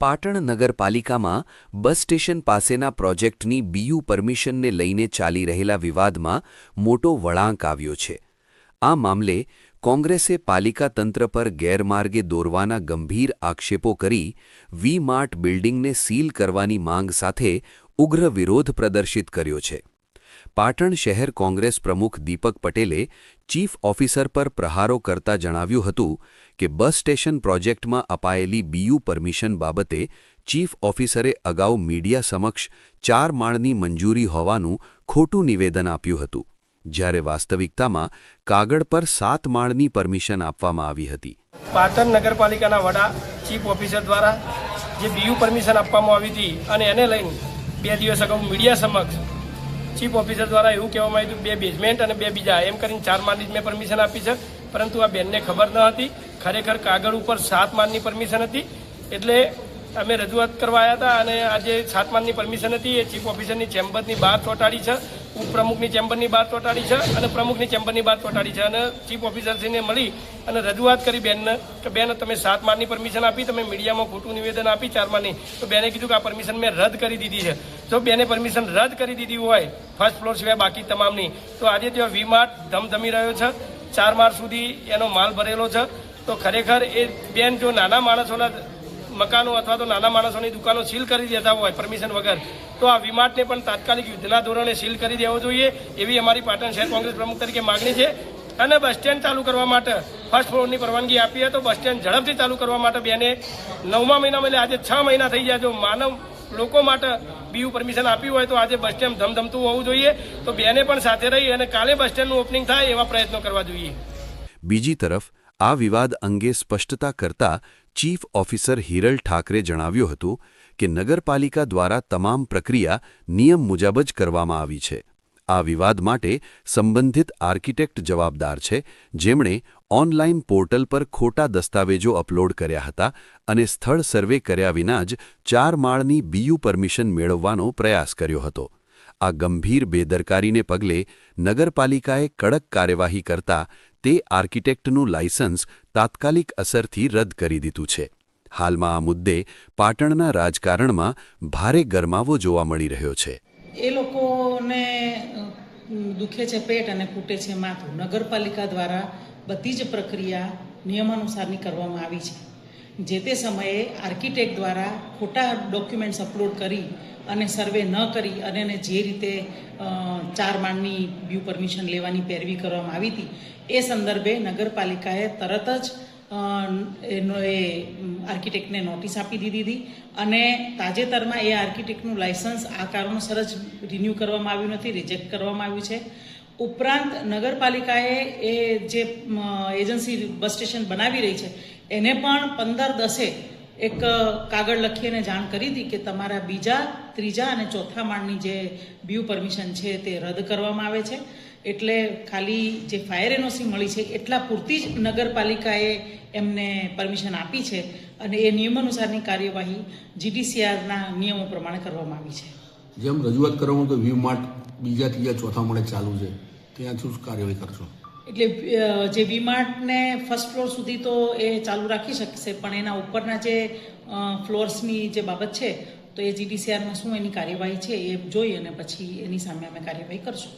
પાટણ નગરપાલિકામાં bus station પાસેના પ્રોજેક્ટની બીયુ પરમિશનને લઈને ચાલી રહેલા વિવાદમાં મોટો વળાંક આવ્યો છે. આ મામલે કોંગ્રેસે પાલિકા તંત્ર પર ગેરમાર્ગે દોરવાના ગંભીર આક્ષેપો કરી વી માર્ટ બિલ્ડિંગને સીલ કરવાની માંગ સાથે ઉગ્ર વિરોધ પ્રદર્શિત કર્યો છે. પાટણ શહેર કોંગ્રેસ પ્રમુખ દીપક પટેલે ચીફ ઓફિસર પર પ્રહારો કરતા જણાવ્યું હતું કે બસ સ્ટેશન પ્રોજેક્ટમાં અપાયેલી બીયુ પરમિશન બાબતે ચીફ ઓફિસરે અગાઉ મીડિયા સમક્ષ ચાર માળની મંજૂરી હોવાનું ખોટું નિવેદન આપ્યું હતું. જ્યારે વાસ્તવિકતામાં કાગળ પર સાત માળની પરમિશન આપવામાં આવી હતી. પાટણ નગરપાલિકાના વડા, ચીફ ઓફિસર દ્વારા જે બીયુ પરમિશન આપવામાં આવી હતી અને એને લઈને બે દિવસ અગાઉ મીડિયા સમક્ષ ચીફ ઓફિસર દ્વારા એવું કહેવામાં આવ્યું બે બેઝમેન્ટ અને બે બીજા. એમ કરીને ચાર માળની જ મેં પરમિશન આપી છે, પરંતુ આ બેનને ખબર ન હતી. ખરેખર કાગળ ઉપર સાત માળની પરમિશન હતી. એટલે અમે રજૂઆત કરવા આવ્યા હતા અને આજે સાત માળની પરમિશન હતી. એ ચીફ ઓફિસરની ચેમ્બરની બહાર ચોંટાડી છે. ઉપપ્રમુખની ચેમ્બરની બહાર ચોંટાડી છે અને પ્રમુખની ચેમ્બરની બહાર ચોંટાડી છે. અને ચીફ ઓફિસરશ્રીને મળી અને રજૂઆત કરી બેનને કે બેન, તમે સાત માળની પરમિશન આપી, તમે મીડિયામાં ખોટું નિવેદન આપી ચાર માળની. તો બેને કીધું કે આ પરમિશન મેં રદ કરી દીધી છે. જો બેને પરમિશન રદ કરી દીધી હોય, ફર્સ્ટ ફ્લોર સિવાય બાકી તમામની, તો આજે ત્યાં વી માર્ટ ધમધમી રહ્યો છે. ચાર માળ સુધી એનો માલ ભરેલો છે. તો ખરેખર એ બેન જો નાના માણસોના મકાનો અથવા તો નાના માણસોની દુકાનો સીલ કરી દેતા હોય, પરમિશન વગર, તો આ વિમાટને પણ તાત્કાલિક યુદ્ધના ધોરણે સીલ કરી દેવો જોઈએ. એવી અમારી પાટણ શહેર કોંગ્રેસ પ્રમુખ તરીકે માગણી છે. અને બસ સ્ટેન્ડ ચાલુ કરવા માટે ફર્સ્ટ ફ્લોરની પરવાનગી આપી તો બસ સ્ટેન્ડ ઝડપથી ચાલુ કરવા માટે બેને નવમા મહિનામાં એટલે આજે છ મહિના થઈ ગયા જો માનવ લોકો માટે બીયુ પરમિશન આપ્યું હોય તો આજે બસ સ્ટેન્ડ ધમધમતું હોવું જોઈએ. તો બેને પણ સાથે રહી અને કાલે બસ સ્ટેન્ડનું ઓપનિંગ થાય એવા પ્રયત્નો કરવા જોઈએ. બીજી તરફ આ વિવાદ અંગે સ્પષ્ટતા કરતા ચીફ ઓફિસર હિરલ ઠાકરે જણાવ્યું હતું કે નગરપાલિકા દ્વારા તમામ પ્રક્રિયા નિયમ મુજબ જ કરવામાં આવી છે. આ વિવાદ માટે સંબંધિત આર્કિટેક્ટ જવાબદાર છે. જેમણે ઓનલાઇન પોર્ટલ પર ખોટા દસ્તાવેજો અપલોડ કર્યા હતા અને સ્થળ સર્વે કર્યા વિના જ ચાર માળની બીયુ પરમિશન મેળવવાનો પ્રયાસ કર્યો હતો. આ ગંભીર બેદરકારીને પગલે નગરપાલિકાએ કડક કાર્યવાહી કરતા તે આર્કિટેક્ટનું લાયસન્સ તાત્કાલિક અસરથી રદ કરી દીધું છે. હાલમાં આ મુદ્દે પાટણના રાજકારણમાં ભારે ગરમાવો જોવા મળી રહ્યો છે. એ લોકોને દુખે છે પેટ અને ફૂટે છે માથું. નગરપાલિકા દ્વારા બધી જ પ્રક્રિયા નિયમાનુસારની કરવામાં આવી છે. જે તે સમયે આર્કિટેક્ટ દ્વારા ખોટા ડોક્યુમેન્ટ્સ અપલોડ કરી અને સર્વે ન કરી અને એને જે રીતે ચાર માળની વ્યૂ પરમિશન લેવાની પેરવી કરવામાં આવી હતી, એ સંદર્ભે નગરપાલિકાએ તરત જ એનો એ આર્કિટેક્ટને નોટિસ આપી દીધી હતી અને તાજેતરમાં એ આર્કિટેક્ટનું લાયસન્સ આ કારણોસર જ રિન્યૂ કરવામાં આવ્યું નથી, રિજેક્ટ કરવામાં આવ્યું છે. ઉપરાંત નગરપાલિકાએ એ જે એજન્સી બસ સ્ટેશન બનાવી રહી છે, એને પણ પંદર દસે એક કાગળ લખીને જાણ કરી હતી કે તમારા બીજા, ત્રીજા અને ચોથા માળની જે વ્યૂ પરમિશન છે તે રદ કરવામાં આવે છે. એટલે ખાલી જે ફાયર એનઓસી મળી છે એટલા પૂરતી જ નગરપાલિકાએ એમને પરમિશન આપી છે અને એ નિયમાનુસારની કાર્યવાહી જીડીસીઆરના નિયમો પ્રમાણે કરવામાં આવી છે. જેમ રજૂઆત કરવામાં કે વી માર્ટ બીજા ત્રીજા ચોથા મળે ચાલુ છે ત્યાં શું કાર્યવાહી કરશો. એટલે જે વીમાર્ટને ફર્સ્ટ ફ્લોર સુધી તો એ ચાલુ રાખી શકશે, પણ એના ઉપરના જે ફ્લોર્સની જે બાબત છે, તો એ જીડીસીઆરમાં શું એની કાર્યવાહી છે એ જોઈ અને પછી એની સામે અમે કાર્યવાહી કરશું.